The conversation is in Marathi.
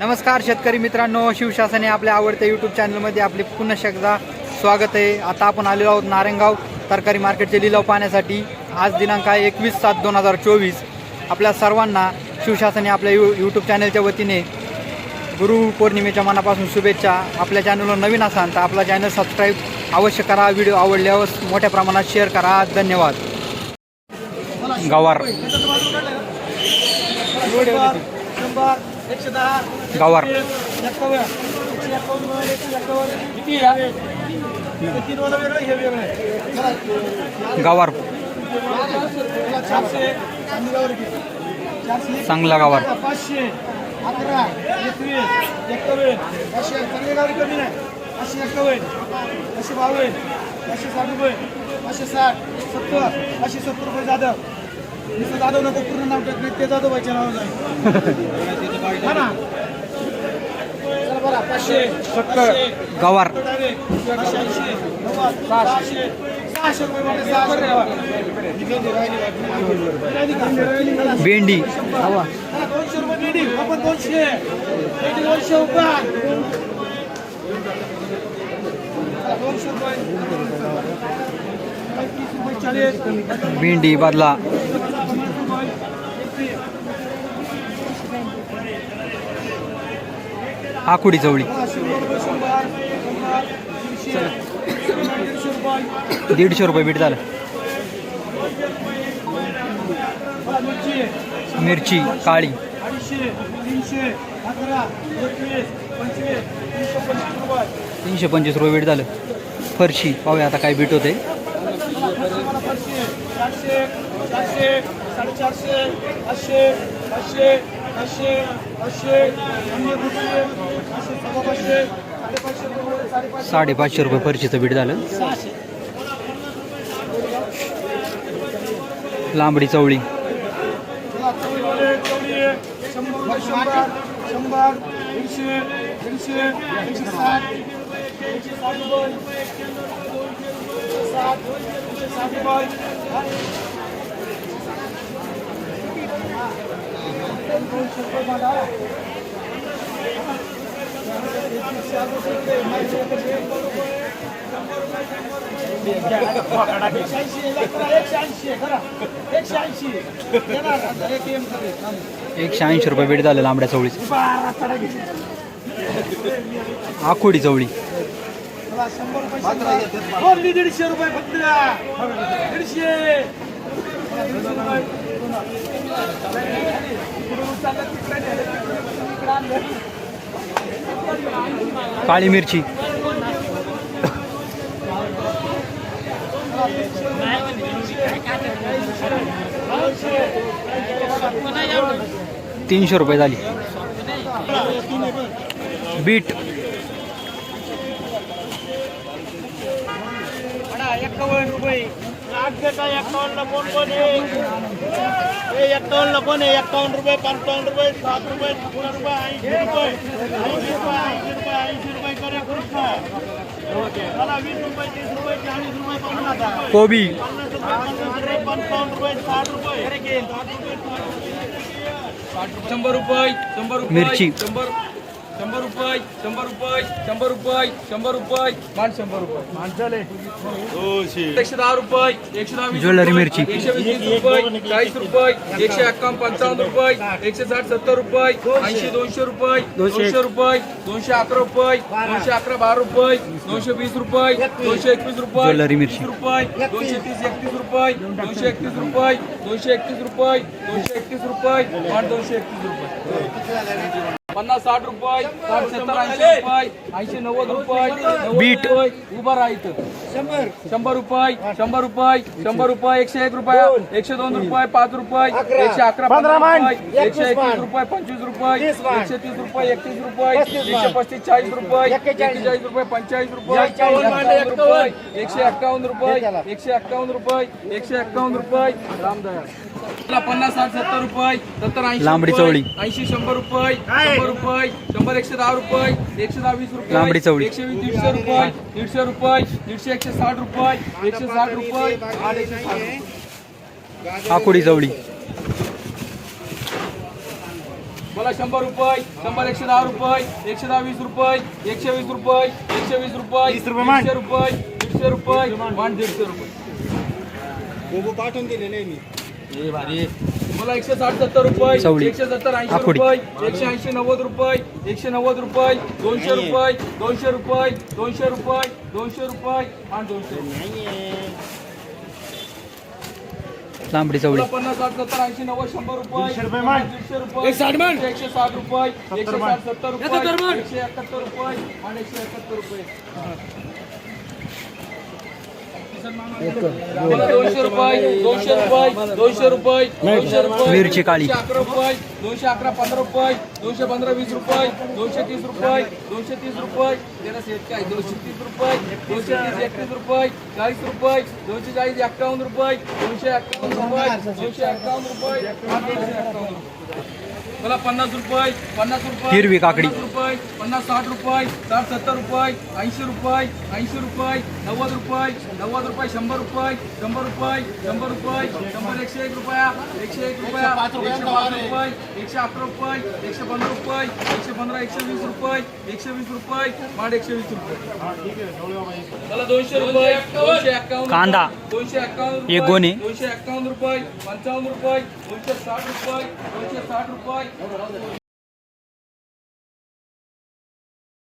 नमस्कार शेतकरी मित्रांनो शिवशासने आपल्या आवडत्या यूट्यूब चॅनलमध्ये आपले पुन्हा एकदा स्वागत आहे. आता आपण आलेलो आहोत नारायणगाव तरकारी मार्केटचे लिलाव पाहण्यासाठी. आज दिनांक आहे एकवीस सात दोन हजार चोवीस. आपल्या सर्वांना शिवशासने आपल्या यू यूट्यूब चॅनलच्या वतीने गुरु पौर्णिमेच्या मनापासून शुभेच्छा. आपल्या चॅनलवर नवीन असाल तर आपला चॅनल सबस्क्राईब अवश्य करा. व्हिडिओ आवडल्यावर मोठ्या प्रमाणात शेअर करा. धन्यवाद. गवार. गावार एक्कावन्न एकशे एकशे किती आहे तीन चारशे गावर चारशे चांगला गवार पाचशे अकरा एकवीस एकावन्न पाचशे चांगले गाडी कमी नाही पाचशे एकावन्न पाचशे बावन्न पाचशे साठ रुपये पाचशे साठ सत्तर पाचशे सत्तर रुपये जाधव नुसतं जाधव नको पूर्ण नाव टाकले ते जाधव बाईच्या नावाचं आहे. हा ना? चला बरं पाचशे सत्तर गवार. सहाशे सहाशे रुपये भेंडी. दोनशे रुपये भेंडी आपण दोनशे. दोनशे रुपये. भेंडी बदला. आकुडी चवळी. दीडशे रुपये दीडशे बीट झालं. मिरची काळी. तीनशे पंचवीस रुपये तीनशे बीट झालं. फरशी पाहूया आता काय बीट होते चारशे चारशे साडेचारशे पाचशे पाचशे साडेपाचशे रुपये साडेपाचशे रुपये फरशीचं बीट झालं. लांबडी चवळी. शंभर दीडशे दीडशे एकशे साठ. एकशे साठ रुपये रुपये हा? दोनशे रुपये मागा. एकशे ऐंशी, एकशे ऐंशी, करा. एकशे ऐंशी. देणार, आता एक एम करे. चालेल. एकशे ऐंशी रुपये बीट झालं लांबड्या चवळीचं. चवळी. चला, शंभर रुपये शंभर. ओनली दीडशे रुपये फक्त. दीडशे. काळी मिरची. तीनशे रुपये झाली. बीट. रुपये. आठ देता एक्कावन्न कोण कोण आहे हे एक्कावन्न कोण आहे एक्कावन्न रुपये पंचावन्न रुपये सात रुपये सोळा रुपये ऐंशी रुपये ऐंशी रुपये ऐंशी रुपये ऐंशी रुपये वीस रुपये तीस रुपये चाळीस रुपये शंभर शंभर शंभर शंभर मान शंभर रुपये माणसाले एकशे दहा रुपये एकशे दहा वीस ज्वेलरी रुपये, मिरची. एकशे वीस रुपये चाळीस रुपये एकशे एक्कावन्न पंचावन्न रुपये एकशे साठ सत्तर रुपये ऐंशी दोनशे रुपये दोनशे. रुपये दोनशे अकरा रुपये दोनशे अकरा बारा रुपये दोनशे वीस रुपये दोनशे एकवीस रुपये ज्वेलरी मिरची. तीस रुपये दोनशे तीस एकतीस रुपये दोनशे एकतीस रुपये दोनशे एकतीस रुपये दोनशे एकतीस रुपये आणि दोनशे एकतीस रुपये. पन्नास साठ रुपये साठ सत्तर ऐंशी रुपये ऐंशी नव्वद रुपये बीट. उभा राहायचं. शंभर. शंभर रुपये शंभर रुपये शंभर रुपये एकशे एक रुपये एकशे दोन रुपये पाच रुपये एकशे अकरा पंधरा रुपये एकशे एकवीस रुपये पंचवीस रुपये एकशे तीस रुपये एकतीस रुपये एकशे पस्तीस चाळीस रुपये एक्केचाळीस. रुपये पंचेचाळीस रुपये एकशे एक्कावन्न रुपये एकशे एक्कावन्न रुपये एकशे एक्कावन्न रुपये रामदयाळ पन्नास साठ सत्तर रुपये सत्तर ऐंशी लांबडी चवळी. ऐंशी शंभर रुपये शंभर रुपये शंभर एकशे दहा रुपये एकशे दहा वीस रुपये लांबडी चवळी. एकशे वीस दीडशे रुपये दीडशे रुपये दीडशे एकशे साठ रुपये एकशे साठ रुपये आणि एकशे साठ आकुडी चवळी बोला बोला शंभर रुपये शंभर एकशे दहा रुपये एकशे दहा वीस रुपये एकशे वीस रुपये एकशे वीस रुपये. दीडशे रुपये दीडशे रुपये दीडशे रुपये पाठवून दिलेले आहे मी मला एकशे साठ सत्तर रुपये. एकशे सत्तर ऐंशी. रुपये एकशे ऐंशी नव्वद रुपये एकशे नव्वद रुपये दोनशे रुपये दोनशे रुपये दोनशे रुपये दोनशे रुपये आणि दोनशे रुपये लांबडी चवळी पन्नास साठ सत्तर ऐंशी नव्वद शंभर रुपये. एकशे साठ रुपये एकशे. साठ सत्तर रुपये एकशे एकाहत्तर रुपये आणि एकशे एकाहत्तर रुपये दोनशे रुपये दोनशे रुपये दोनशे रुपये दोनशे रुपये मिरची काळी. अकरा रुपये दोनशे अकरा पंधरा रुपये दोनशे पंधरा वीस रुपये दोनशे तीस रुपये दोनशे तीस रुपये तेरा दोनशे तीस रुपये दोनशे तीस एकतीस रुपये चाळीस रुपये दोनशे चाळीस एक्कावन्न रुपये दोनशे एक्कावन्न रुपये दोनशे एक्कावन्न रुपये दोनशे एक्कावन्न रुपये मला पन्नास रुपये पन्नास रुपये हिरवी काकडी. रुपये पन्नास साठ रुपये साठ सत्तर रुपये ऐंशी रुपये ऐंशी रुपये नव्वद रुपये नव्वद रुपये शंभर रुपये शंभर रुपये शंभर रुपये शंभर एकशे एक रुपया एकशे एक रुपया एकशे पाच रुपये एकशे अकरा रुपये एकशे पंधरा रुपये एकशे पंधरा एकशे वीस रुपये एकशे वीस रुपये माड एकशे वीस रुपये मला दोनशे रुपये दोनशे एक्कावन्न कांदा. रुपये, दोनशे एक्कावन्न एक रुपये, गोणी. दोनशे एक्कावन्न रुपये पंचावन्न रुपये दोनशे साठ रुपये दोनशे साठ रुपये